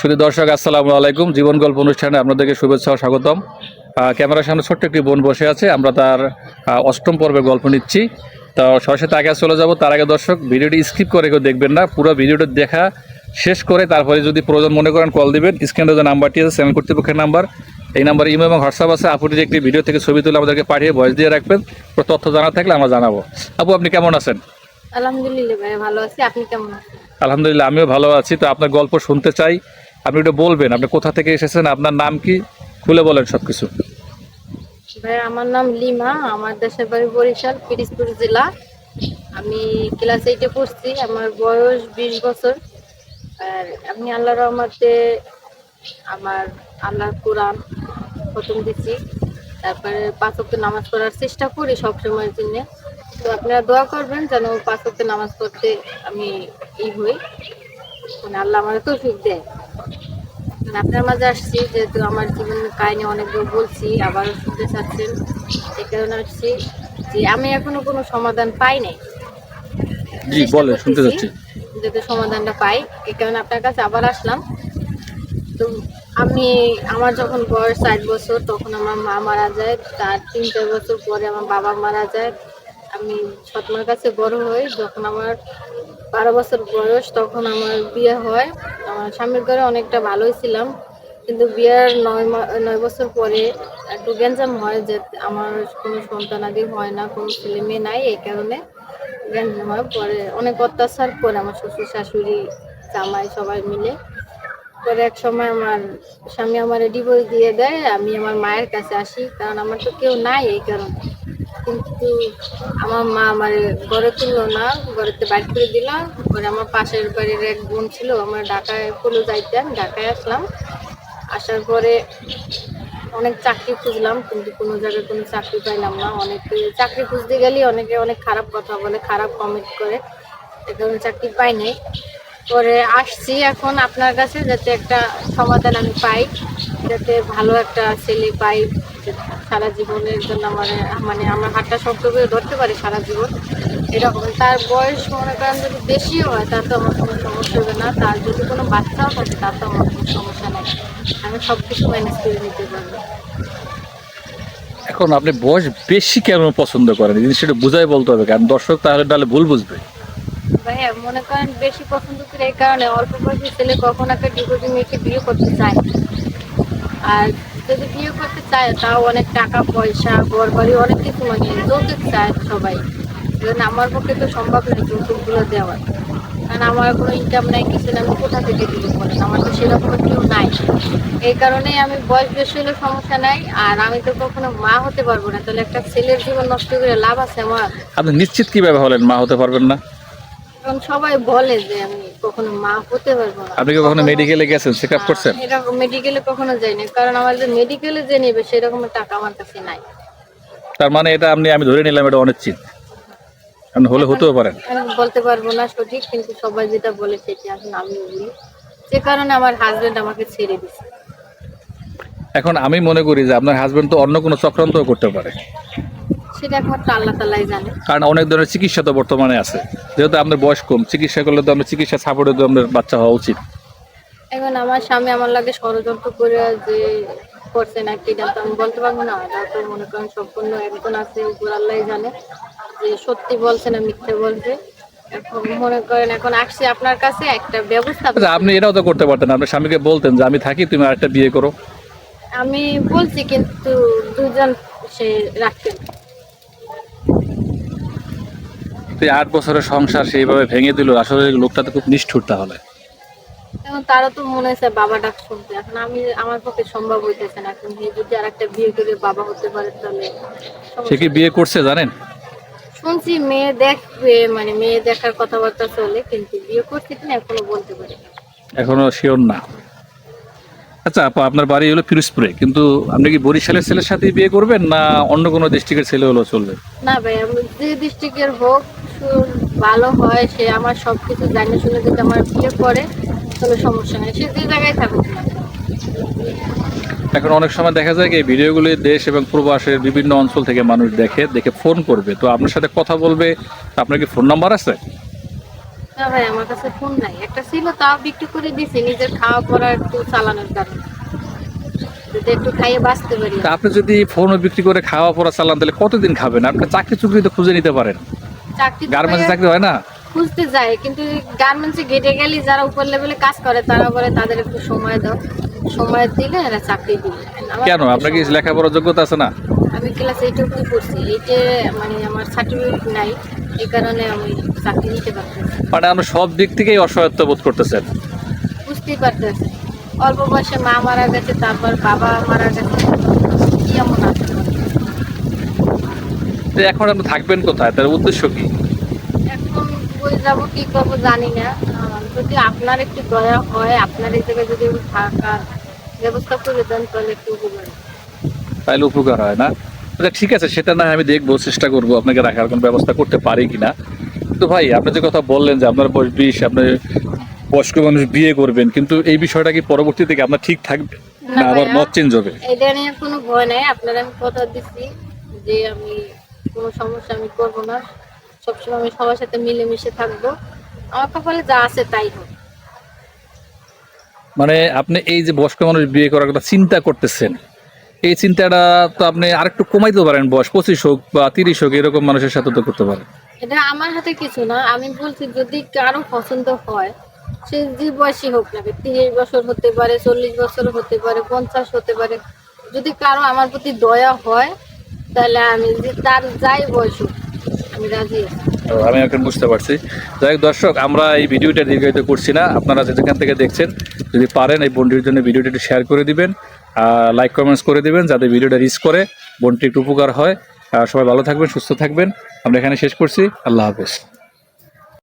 শুধু দর্শক আসসালামু আলাইকুম। জীবন গল্প অনুষ্ঠানে আপনাদেরকে শুভেচ্ছা ও স্বাগতম। ক্যামেরার সামনে ছোট্ট একটি বোন বসে আছে আমরা তার অষ্টম পর্বে গল্প নিচ্ছি। তো সরাসরি আগে চলে যাব। তার আগে দর্শক ভিডিওটি স্কিপ করে কেউ দেখবেন না পুরো ভিডিওটি দেখা শেষ করে তারপরে যদি প্রয়োজন মনে করেন কল দিবেন। স্ক্রিনে যে নাম্বারটি আছে চ্যানেল কর্তৃপক্ষের নাম্বার। এই নাম্বারে ইমেল এবং হোয়াটসঅ্যাপ আছে। আপুটির একটি ভিডিও থেকে ছবি তুলে আমাদেরকে পাঠিয়ে ভয়েস দিয়ে রাখবেন পুরো তথ্য জানা থাকলে আমরা জানাব। আপু আপনি কেমন আছেন? আলহামদুলিল্লাহ ভাই ভালো আছি। আপনি কেমন আছেন? আলহামদুলিল্লাহ আমিও ভালো আছি। তো আপনার গল্প শুনতে চাই। আপনি একটু বলবেন, আপনি কোথা থেকে এসেছেন, আপনার নাম কি? খুলে বলেন সব কিছু ভাই আমার নাম লিমা, আমার দেশের বাড়ি বরিশাল, পিরিজপুর জেলা। আমি ক্লাস এইটে পড়ছি, আমার বয়স বিশ বছর। আর আমি আল্লাহ রহমতে আমার আল্লাহর কোরআন প্রথম দিচ্ছি তারপরে পাঁচ নামাজ পড়ার চেষ্টা করি সবসময়ের জন্য। তো আপনারা দোয়া করবেন যেন পাঁচ নামাজ পড়তে আমি ই হই। মানে আল্লাহ আমার তৌফিক দেয়। আপনার মাঝে আসছি যেহেতু আমার জীবনের কাহিনী অনেকগুলো বলছি আবারও শুনতে চাচ্ছেন এই কারণে আসছি যে আমি এখনও কোনো সমাধান পাই নাই। জি বলেন শুনতে যাচ্ছি যাতে সমাধানটা পাই। এই কারণে আপনার কাছে আবার আসলাম। তো আমি আমার যখন বয়স ষাট বছর তখন আমার মা মারা যায়। তার তিন চার বছর পরে আমার বাবা মারা যায়। আমি সৎমার কাছে বড় হই। যখন আমার বারো বছর বয়স তখন আমার বিয়ে হয়। আমার স্বামীর ঘরে অনেকটা ভালোই ছিলাম। কিন্তু বিয়ের নয় নয় বছর পরে একটু গ্যাঞ্জাম হয় যে আমার কোনো সন্তানাদি হয় না, কোনো ছেলে মেয়ে নাই, এই কারণে গ্যাঞ্জাম হয়। পরে অনেক অত্যাচার করে আমার শ্বশুর, শাশুড়ি, জামাই সবাই মিলে। পরে এক সময় আমার স্বামী আমার ডিভোর্স দিয়ে দেয়। আমি আমার মায়ের কাছে আসি। কারণ আমার তো কেউ নাই এই কারণে। কিন্তু আমার মা আমার ঘরে তুললো না, ঘরেতে বাইর করে দিল। পরে আমার পাশের বাড়ির এক বোন ছিল, আমার ঢাকায় পড়ে যাইতেন ঢাকায় আসলাম। আসার পরে অনেক চাকরি খুঁজলাম, কিন্তু কোনো জায়গায় কোনো চাকরি পাইলাম না। অনেকে চাকরি খুঁজতে গেলেই অনেকে অনেক খারাপ কথা বলে, খারাপ কমেন্ট করে। এ কারণে চাকরি পাই নাই। পরে আসছি এখন আপনার কাছে, যাতে একটা সমাধান আমি পাই, যাতে ভালো একটা ছেলে পাই। সারা জীবনের জন্য আমার মানে আমার হাতটা শক্ত করে ধরতে পারি সারা জীবন। এরকম। তার বয়স মনে করেন যদি বেশিও হয় তার তো আমার কোনো সমস্যা হবে না। তার যদি কোনো বাচ্চাও থাকে তার তো আমার কোনো সমস্যা নেই। আমি সব কিছু ম্যানেজ করে নিতে পারব। এখন আপনি বয়স বেশি কেন পছন্দ করেন? জিনিসটা বুঝাই বলতে হবে কারণ দর্শক তাহলে তাহলে ভুল বুঝবে। ভাইয়া মনে করেন বেশি পছন্দ করে এই কারণে অল্প বয়সী ছেলে কখন একটা ডিভোর্সি মেয়েকে বিয়ে করতে চায়। আর যদি বিয়ে করতে চায়, তাও অনেক টাকা, পয়সা ঘর বাড়ি অনেক কিছু মানে যৌতুক চায় সবাই। এজন্য আমার পক্ষে তো সম্ভব নয় যৌতুকগুলো দেওয়ার। কারণ আমার কোনো ইনকাম নাই, কিছু না আমি কোথা থেকে দিতে পারেন আমার তো সেরকম কেউ নাই। এই কারণেই আমি বয়স বেশি হলে সমস্যা নাই, আর আমি তো কখনো মা হতে পারব না। তাহলে একটা ছেলের জীবন নষ্ট করে লাভ আছে আমার। আপনি নিশ্চিত কীভাবে হলেন মা হতে পারবেন না? কারণ সবাই বলে যে আমি কখনো মা হতে পারব না। আপনি কি কখনো মেডিকেলে গেছেন? চেক আপ করছেন? এরকম মেডিকেলে কখনো যাইনি। কারণ আমার যে মেডিকেলে যে নেবে সেরকম টাকা আমার কাছে নাই। তার মানে এটা আপনি আমি ধরে নিলাম এটা অনিশ্চিত। আপনি হলে হতেও পারেন। আমি বলতে পারব না সঠিক কিন্তু সবাই যেটা বলে সেটা এখন আমিও বলি। যে কারণে আমার হাজবেন্ড আমাকে ছেড়ে দিছে এখন আমি মনে করি যে আপনার হাজবেন্ড তো অন্য কোনো চক্রান্তও করতে পারে। সেটা একমাত্র আল্লাহ তালাই জানে। কারণ অনেক ধরনের চিকিৎসা তো বর্তমানে আছে। যেহেতু আপনার বয়স কম চিকিৎসা করলে তো আপনার চিকিৎসা সাপোর্টে তো আপনার বাচ্চা হওয়া উচিত। এখন আমার স্বামী আমার লাগে ষড়যন্ত্র করে যে করছে না কি এটা তো আমি বলতে পারব না। এটা তো মনে করেন সম্পূর্ণ একজন আছে উপর আল্লাহ জানে। যে সত্যি বলছে না মিথ্যে বলছে। এখন মনে করেন এখন আসছে আপনার কাছে একটা ব্যবস্থা আচ্ছা আপনি এটাও তো করতে পারতেন আপনার স্বামীকে বলতেন যে আমি থাকি তুমি আরেকটা বিয়ে করো। আমি বলছি কিন্তু দুজন সে রাখতে না। তো আট বছরের সংসার সেইভাবে ভেঙে দিল আসলে লোকটা তো খুব নিষ্ঠুর তাহলে। এখন তারা তো মনে হচ্ছে বাবা ডাক শুনতে এখন আমি আমার পক্ষে সম্ভব হইতেছে না এখন সে যদি আর একটা বিয়ে করে বাবা হতে পারে তাহলে সে কি বিয়ে করছে জানেন? শুনছি মেয়ে দেখবে মানে মেয়ে দেখার কথাবার্তা চলে কিন্তু বিয়ে করছে কিনা এখনও বলতে পারি এখনও শিওর না। আচ্ছা আপা আপনার বাড়ি হলো পিরোজপুরে কিন্তু আপনি কি বরিশালের ছেলের সাথে বিয়ে করবেন না অন্য কোনো ডিস্ট্রিক্টের ছেলে হলেও চলবে? না ভাই আমি যে ডিস্ট্রিক্টের হোক ভালো হয় সে আমার সব কিছু জানিয়ে শুনে যদি আমার বিয়ে করে তাহলে সমস্যা নেই। সে যে জায়গায় থাকুক না এখন অনেক সময় দেখা যায় কি এই ভিডিওগুলি দেশ এবং প্রবাসের বিভিন্ন অঞ্চল থেকে মানুষ দেখে দেখে ফোন করবে। তো আপনার সাথে কথা বলবে আপনার কি ফোন নাম্বার আছে? না ভাই আমার কাছে ফোন নাই। একটা ছিল তাও বিক্রি করে দিছি নিজের খাওয়া পড়া একটু চালানোর কারণে। যদি একটু খাইয়ে বাঁচতে পারি। তা আপনি যদি ফোন বিক্রি করে খাওয়া পড়া চালান তাহলে কতদিন খাবেন? আপনি চাকরি চুকরি তো খুঁজে নিতে পারেন। চাকরি গার্মেন্টসে চাকরি হয় না? খুঁজতে যায় কিন্তু গার্মেন্টসে গেটে গেলে যারা উপর লেভেলে কাজ করে তারা বলে তাদের একটু সময় দাও সময় দিলে এরা চাকরি দিবে। কেন? আপনার কি লেখাপড়ার যোগ্যতা আছে না? আমি ক্লাস এইটুকু করছি এইটে মানে আমার সার্টিফিকেট নাই এই কারণে আমি চাকরি নিতে পারতেছি না। মানে আপনি সব দিক থেকেই অসহায়ত্ব বোধ করতেছেন? বুঝতেই পারতেছি অল্প বয়সে মা মারা গেছে তারপর বাবা মারা গেছে কি এমন আছে? তো এখন আপনি থাকবেন কোথায়? তার উদ্দেশ্য কি? এখন বই যাব কি করব জানি না। যদি আপনার একটু দয়া হয় আপনার এই জায়গায় যদি থাকার ব্যবস্থা করে দেন তাহলে একটু উপকার। তাইলে উপকার হয় না? আচ্ছা ঠিক আছে সেটা না আমি দেখব চেষ্টা করব আপনাকে রাখার কোনো ব্যবস্থা করতে পারি কিনা। তো ভাই আপনি যে কথা বললেন যে আপনার বয়স বিশ আপনি বয়স্ক মানুষ বিয়ে করবেন কিন্তু এই বিষয়টা কি পরবর্তী থেকে আপনার ঠিক থাকবে? না না আবার মত চেঞ্জ হবে? এটা নিয়ে কোনো ভয় নাই। আপনারা আমি কথা দিচ্ছি যে আমি কোনো সমস্যা আমি করব না। সবসময় আমি সবার সাথে মিলেমিশে থাকব। আমার কপালে যা আছে তাই হোক। মানে আপনি এই যে বয়স্ক মানুষ বিয়ে করার কথা চিন্তা করতেছেন এই চিন্তাটা তো আপনি আরেকটু কমাইতে পারেন বয়স পঁচিশ হোক বা তিরিশ হোক এরকম মানুষের সাথে তো করতে পারেন। এটা আমার হাতে কিছু না আমি বলছি যদি কারও পছন্দ হয় সে যে বয়সী হোক না তিরিশ বছর হতে পারে চল্লিশ বছর হতে পারে পঞ্চাশ হতে পারে যদি কারও আমার প্রতি দয়া হয় তাহলে আমি তার যাই আমি এখন বুঝতে পারছি। যাই হোক দর্শক, আমরা এই ভিডিওটা দীর্ঘায়িত করছি না। আপনারা যেখান থেকে দেখছেন, যদি পারেন এই বোনটির জন্য ভিডিওটা একটু শেয়ার করে দিবেন লাইক কমেন্টস করে দিবেন, যাতে ভিডিওটা রিচ করে বোনটি একটু উপকার হয়। সবাই ভালো থাকবেন, সুস্থ থাকবেন। আমরা এখানে শেষ করছি। আল্লাহ হাফেজ।